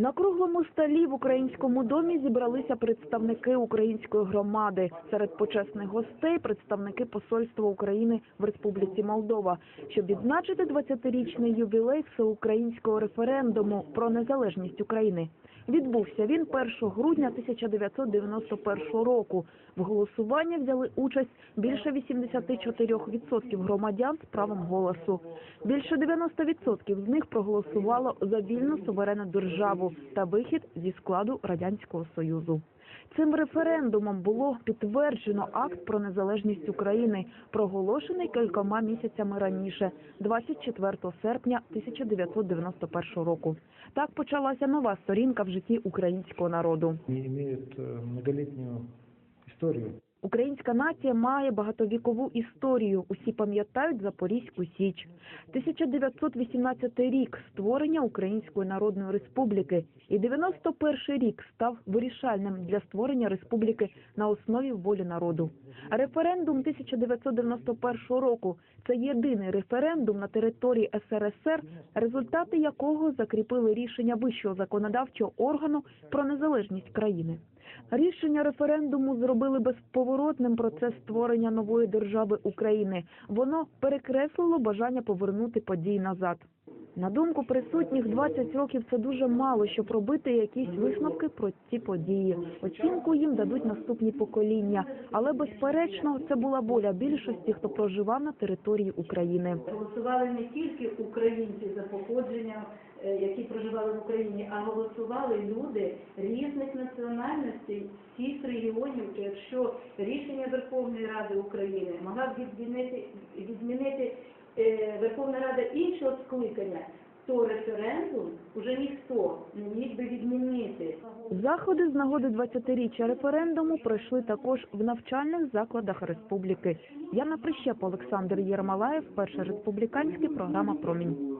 На круглому столі в українському домі зібралися представники української громади. Серед почесних гостей представники посольства України в Республіці Молдова, щоб відзначити 20-річний ювілей всеукраїнського референдуму про незалежність України. Відбувся він 1 грудня 1991 року. В голосуванні взяли участь більше 84% громадян з правом голосу. Більше 90% з них проголосувало за вільну суверенну державу та вихід зі складу радянського союзу. Цим референдумом було підтверджено акт про незалежність України, проголошений кількома місяцями раніше, 24 серпня 1991 року. Так почалася нова сторінка в житті українського народу. Они имеют э, многолетнюю историю. Українська нація має багатовікову історію. Усі пам'ятають Запорізьку Січ. 1918 рік створення Української Народної Республіки і 91 рік став вирішальним для створення республіки на основі волі народу. Референдум 1991 року це єдиний референдум на території СРСР, результати якого закріпили рішення вищого законодавчого органу про незалежність країни. Рішення референдуму зробили безповоротним процес створення нової держави України. Воно перекреслило бажання повернути події назад. На думку присутніх, 20 років це дуже мало, щоб робити якісь висновки про ці події. Оцінку їм дадуть наступні покоління, але безперечно це була воля більшості, хто проживав на території України. Голосували не тільки українці за походженням, які проживали в Україні, а голосували люди різних національностей, всіх регіонів. То Якщо рішення Верховної Ради України могла б відмінити, відмінити е, Верховна Рада іншого скликання, то референдум уже ніхто не міг би відмінити. Заходи з нагоди 20-річчя референдуму пройшли також в навчальних закладах республіки. Яна Прищеп, Олександр Єрмалаєв, перша республіканська програма Промінь.